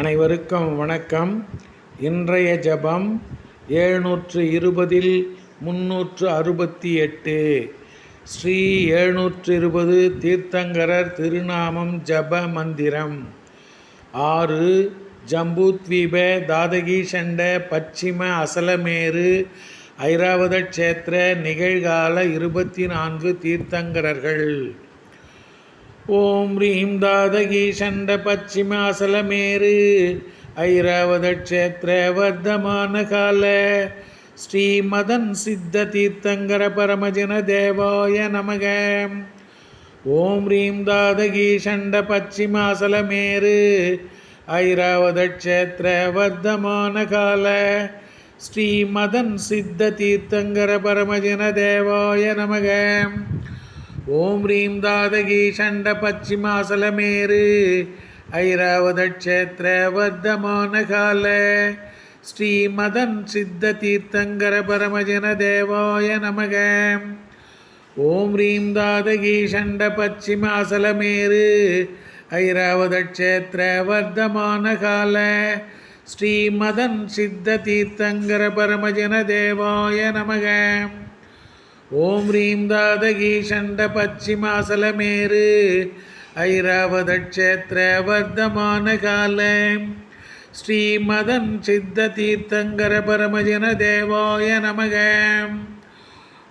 அனைவருக்கும் வணக்கம். இன்றைய ஜபம் எழுநூற்று இருபதில் முன்னூற்று அறுபத்தி எட்டு. ஸ்ரீ எழுநூற்று இருபது தீர்த்தங்கரர் திருநாமம் ஜப மந்திரம். ஆறு ஜம்பூத்வீப சண்ட பச்சிம அசலமேரு ஐராவத க்ஷேத்திர நிகழ்கால இருபத்தி நான்கு தீர்த்தங்கரர்கள். ஓம் ரீம் தாதகி சண்ட அசலமேரு ஐராவத க்ஷேத்திர வர்த்தமான கால. ஸ்ரீமதன் சித்த தீர்த்தங்கர பரமஜன தேவாய நமக. ஓம் ரீம் தாதகி சண்ட அசலமேரு ஐராவத க்ஷேத்திர வர்த்தமான கால. ஸ்ரீமதன் சித்த தீர்த்தங்கர பரமஜன தேவாய நமகம் ஓம் ரீம் தாதகி சண்ட பச்சிமாசலமேரு ஐராவத க்ஷேத்திர வர்த்தமான கால. ஸ்ரீ மதன் சித்த தீர்த்தங்கர பரமஜன தேவாய நமக. ஓம் ரீம் தாதகி சண்ட பச்சிமாசலமேரு ஐராவத க்ஷேத்திர வர்த்தமான கால. ஸ்ரீ மதன் சித்த தீர்த்தங்கர பரமஜன தேவாய நமக. ஓம் ரீம் தாதகி சண்ட பச்சிமாசலமேரு ஐராவத வர்த்தமான கால. ஸ்ரீமதன் சித்த தீர்த்தங்கர பரமஜன தேவாய நமக.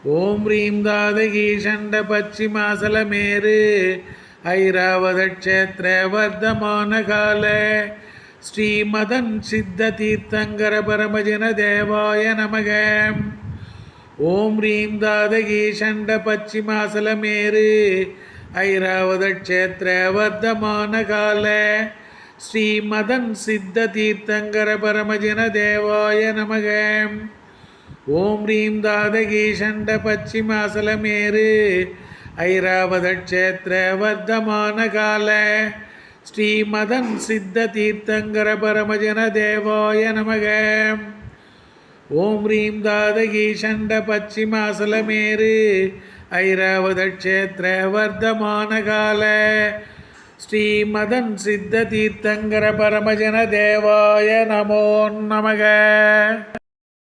ஓம் ரீம் தாதகி சண்ட பச்சிமாசலமேரு ஐராவத வர்த்தமான கால. ஸ்ரீமதன் சித்த தீர்த்தங்கர பரமஜன தேவாய நமகம் ஓம் ரீம் தாதகி ஷண்ட பச்சிமாசலமேரு ஐராவத க்ஷேத்திர வர்த்தமான கால. ஸ்ரீமதன் சித்த தீர்த்தங்கர பரமஜன தேவாய நமக. ஓம் ரீம் தாதகி ஷண்ட பச்சிமாசலமேரு ஐராவத க்ஷேத்திர வர்த்தமான கால. ஸ்ரீமதன் சித்த தீர்த்தங்கர பரமஜன தேவாய நமகம் ஓம் ரீம் தாதகி சண்ட பச்சிமாசலமேரு ஐராவத க்ஷேத்திர வர்த்தமான கால. ஸ்ரீ சித்த தீர்த்தங்கர பரமஜன தேவாய நமோ நமக.